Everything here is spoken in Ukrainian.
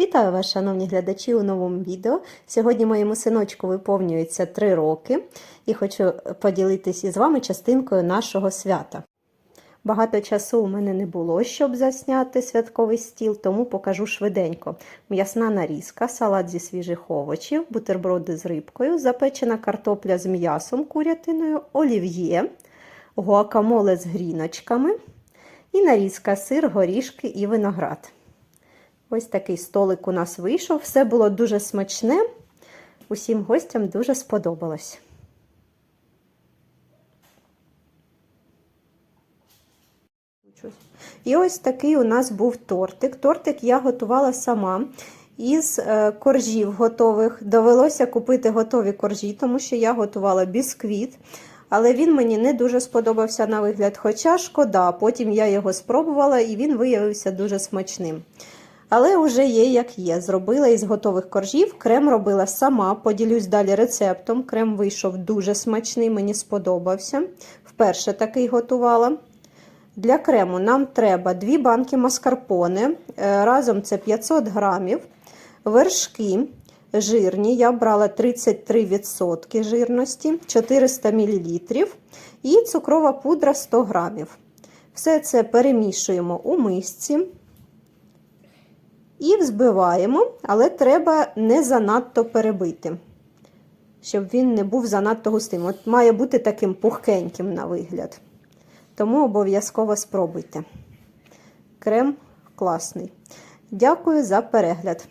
Вітаю вас, шановні глядачі, у новому відео. Сьогодні моєму синочку виповнюється 3 роки і хочу поділитися із вами частинкою нашого свята. Багато часу у мене не було, щоб засняти святковий стіл, тому покажу швиденько. М'ясна нарізка, салат зі свіжих овочів, бутерброди з рибкою, запечена картопля з м'ясом курятиною, олів'є, гуакамоле з гріночками і нарізка сир, горішки і виноград. Ось такий столик у нас вийшов. Все було дуже смачне. Усім гостям дуже сподобалось. І ось такий у нас був тортик. Тортик я готувала сама. Із е, коржів готових довелося купити готові коржі, тому що я готувала бісквіт. Але він мені не дуже сподобався на вигляд, хоча шкода. Потім я його спробувала і він виявився дуже смачним. Але вже є, як є. Зробила із готових коржів. Крем робила сама, поділюсь далі рецептом. Крем вийшов дуже смачний, мені сподобався. Вперше такий готувала. Для крему нам треба 2 банки маскарпоне. Разом це 500 грамів, вершки жирні. Я брала 33% жирності, 400 мл і цукрова пудра 100 грамів. Все це перемішуємо у мисці. І взбиваємо, але треба не занадто перебити, щоб він не був занадто густим. От має бути таким пухкеньким на вигляд. Тому обов'язково спробуйте. Крем класний. Дякую за перегляд.